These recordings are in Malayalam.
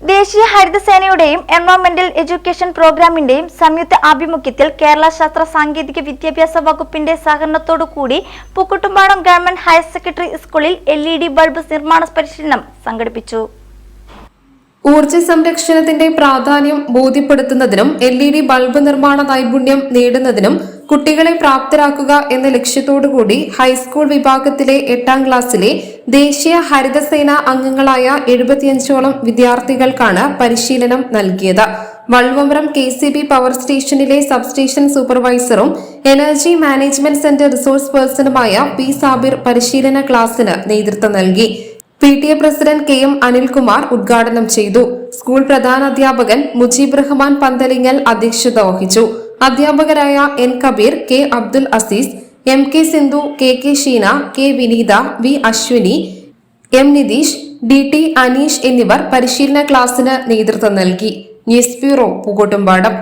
ദേശീയ ഹരിത സേനയുടെയും എൻവയോൺമെന്റൽ എഡ്യൂക്കേഷൻ പ്രോഗ്രാമിന്റെയും സംയുക്ത ആഭിമുഖ്യത്തിൽ കേരള ശാസ്ത്ര സാങ്കേതിക വിദ്യാഭ്യാസ വകുപ്പിന്റെ സഹകരണത്തോടു കൂടി പൂക്കുട്ടുംപാടം ഗവൺമെന്റ് ഹയർ സെക്കൻഡറി സ്കൂളിൽ എൽ ഇ ഡി ബൾബ് നിർമ്മാണ പരിശീലനം സംഘടിപ്പിച്ചു. ഊർജ സംരക്ഷണത്തിന്റെ പ്രാധാന്യം ബോധ്യപ്പെടുത്തുന്നതിനും എൽ ഇ ഡി ബൾബ് നിർമ്മാണ നൈപുണ്യം നേടുന്നതിനും കുട്ടികളെ പ്രാപ്തരാക്കുക എന്ന ലക്ഷ്യത്തോടുകൂടി ഹൈസ്കൂൾ വിഭാഗത്തിലെ എട്ടാം ക്ലാസ്സിലെ ദേശീയ ഹരിതസേന അംഗങ്ങളായ എഴുപത്തിയഞ്ചോളം വിദ്യാർത്ഥികൾക്കാണ് പരിശീലനം നൽകിയത്. Valvambram K C B power സ്റ്റേഷനിലെ സബ്സ്റ്റേഷൻ സൂപ്പർവൈസറും എനർജി മാനേജ്മെന്റ് സെന്റർ റിസോഴ്സ് പേഴ്സണുമായ പി സാബിർ പരിശീലന ക്ലാസ്സിന് നേതൃത്വം നൽകി. P T A president K M Anilkumar ഉദ്ഘാടനം ചെയ്തു. സ്കൂൾ പ്രധാനാധ്യാപകൻ മുജീബ് റഹ്മാൻ പന്തലിങ്ങൽ അധ്യക്ഷത വഹിച്ചു. അധ്യാപകരായ N Kabeer K Abdul Azeez M K Sindhu K K Sheena K Vineetha V Ashwini M Nitheesh D T Aneesh എന്നിവർ പരിശീലന ക്ലാസ്സിന് നേതൃത്വം നൽകി. News bureau Pookkottumpadam.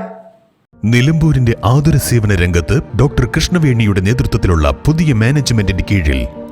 നിലമ്പൂരിന്റെ ആതുര സേവന രംഗത്ത് ഡോക്ടർ കൃഷ്ണവേണിയുടെ നേതൃത്വത്തിലുള്ള പുതിയ മാനേജ്മെന്റിന്റെ കീഴിൽ